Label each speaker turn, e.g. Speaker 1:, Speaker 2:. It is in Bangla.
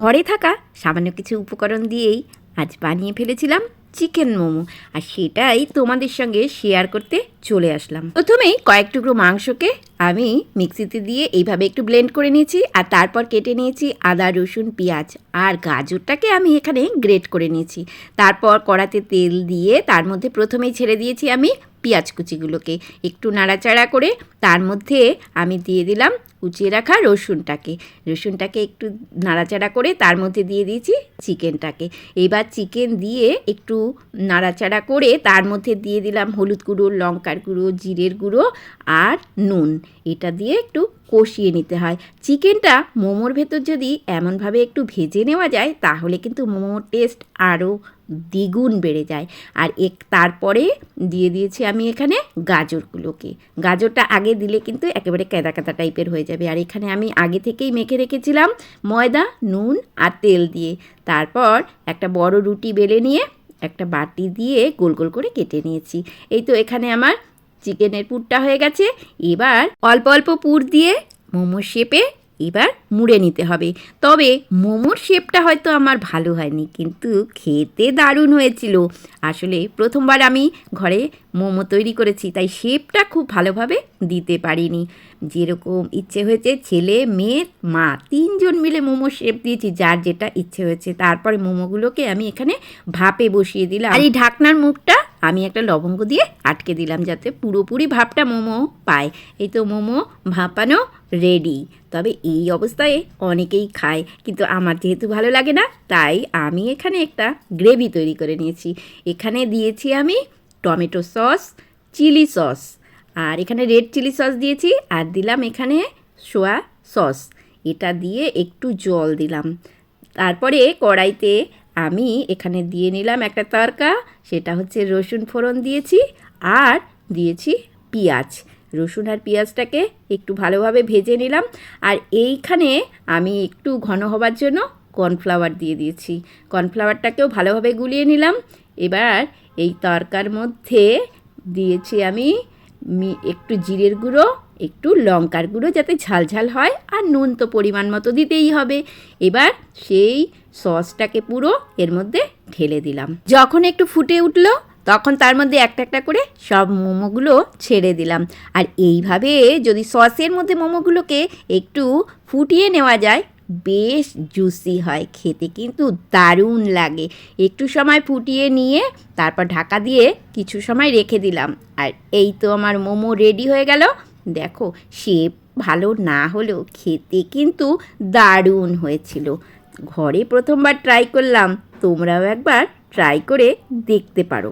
Speaker 1: ঘরে থাকা সামান্য কিছু উপকরণ দিয়েই আজ বানিয়ে ফেলেছিলাম চিকেন মোমো। আর সেটাই তোমাদের সঙ্গে শেয়ার করতে চলে আসলাম। প্রথমেই কয়েক টুকরো মাংসকে আমি মিক্সিতে দিয়ে এইভাবে একটু ব্লেন্ড করে নিয়েছি আর তারপর কেটে নিয়েছি আদা, রসুন, পেঁয়াজ আর গাজরটাকে আমি এখানে গ্রেট করে নিয়েছি। তারপর কড়াতে তেল দিয়ে তার মধ্যে প্রথমেই ছেড়ে দিয়েছি আমি পেঁয়াজ কুচিগুলোকে একটু নাড়াচাড়া করে তার মধ্যে আমি দিয়ে দিলাম কুচিয়ে রাখা রসুনটাকে। রসুনটাকে একটু নাড়াচাড়া করে তার মধ্যে দিয়ে দিয়েছি চিকেনটাকে। এবার চিকেন দিয়ে একটু নাড়াচাড়া করে তার মধ্যে দিয়ে দিলাম হলুদ গুঁড়ো, লঙ্কার গুঁড়ো, জিরের গুঁড়ো আর নুন। এটা দিয়ে একটু কষিয়ে নিতে হয়। চিকেনটা মোমোর ভেতর যদি এমনভাবে একটু ভেজে নেওয়া যায়, তাহলে কিন্তু মোমোর টেস্ট আরও দ্বিগুণ বেড়ে যায়। আর এক, তারপরে দিয়ে দিয়েছি আমি এখানে গাজরগুলোকে। গাজরটা আগে দিলে কিন্তু একেবারে কেদা কেদা টাইপের হয়ে যাবে। আর এখানে আমি আগে থেকেই মেখে রেখেছিলাম ময়দা, নুন আর তেল দিয়ে। তারপর একটা বড় রুটি বেলে নিয়ে একটা বাটি দিয়ে গোল গোল করে কেটে নিয়েছি। এই তো এখানে আমার চিকেনের পুরটা হয়ে গেছে। এবার অল্প অল্প পুর দিয়ে মোমো শেপে এবার মুড়ে নিতে হবে। তবে মোমোর শেপটা হয়তো আমার ভালো হয়নি, কিন্তু খেতে দারুণ হয়েছিল। আসলে প্রথমবার আমি ঘরে মোমো তৈরি করেছি, তাই শেপটা খুব ভালোভাবে দিতে পারিনি। যেরকম ইচ্ছে হয়েছে ছেলে, মেয়ে, মা, তিনজন মিলে মোমো শেপ দিয়েছি, যার যেটা ইচ্ছে হয়েছে। তারপরে মোমোগুলোকে আমি এখানে ভাপে বসিয়ে দিলাম। আর এই ঢাকনার মুখটা আমি একটা লবঙ্গ দিয়ে আটকে দিলাম, যাতে পুরোপুরি ভাপটা মোমো পায়। এই তো মোমো ভাপানো রেডি। তবে এই অবস্থায় অনেকেই খায়। কিন্তু আমার যেহেতু ভালো লাগে না, তাই আমি এখানে একটা গ্রেভি তৈরি করে নিয়েছি। এখানে দিয়েছি আমি টমেটো সস, চিলি সস। আর এখানে রেড চিলি সস দিয়েছি আর দিলাম এখানে সোয়া সস। এটা দিয়ে একটু জল দিলাম। তারপরে কড়াইতে আমি এখানে দিয়ে নিলাম একটা তরকা সেটা হচ্ছে রসুন ফোড়ন দিয়েছি আর দিয়েছি পেঁয়াজ। রসুন আর পেঁয়াজটাকে একটু ভালোভাবে ভেজে নিলাম। আর এইখানে আমি একটু ঘন হবার জন্য কর্নফ্লাওয়ার দিয়ে দিয়েছি। কর্নফ্লাওয়ারটাকেও ভালোভাবে গুলিয়ে নিলাম। এবার এই তরকার মধ্যে দিয়েছি আমি একটু জিরের গুঁড়ো, একটু লঙ্কার গুঁড়ো যাতে ঝাল ঝাল হয়, আর নুন তো পরিমাণ মতো দিতেই হবে। এবার সেই সসটাকে পুরো এর মধ্যে ঢেলে দিলাম। যখন একটু ফুটে উঠল তখন তার মধ্যে একটা একটা করে সব মোমোগুলো ছেড়ে দিলাম। আর এইভাবে যদি সসের মধ্যে মোমোগুলোকে একটু ফুটিয়ে নেওয়া যায়, বেশ জুসি হয়, খেতে কিন্তু দারুণ লাগে। একটু সময় ফুটিয়ে নিয়ে তারপর ঢাকা দিয়ে কিছু সময় রেখে দিলাম। আর এই তো আমার মোমো রেডি হয়ে গেল। দেখো শেপ ভালো না হলেও খেতে কিন্তু দারুণ হয়েছিল। ঘরে প্রথমবার ট্রাই করলাম, তোমরাও একবার ট্রাই করে দেখতে পারো।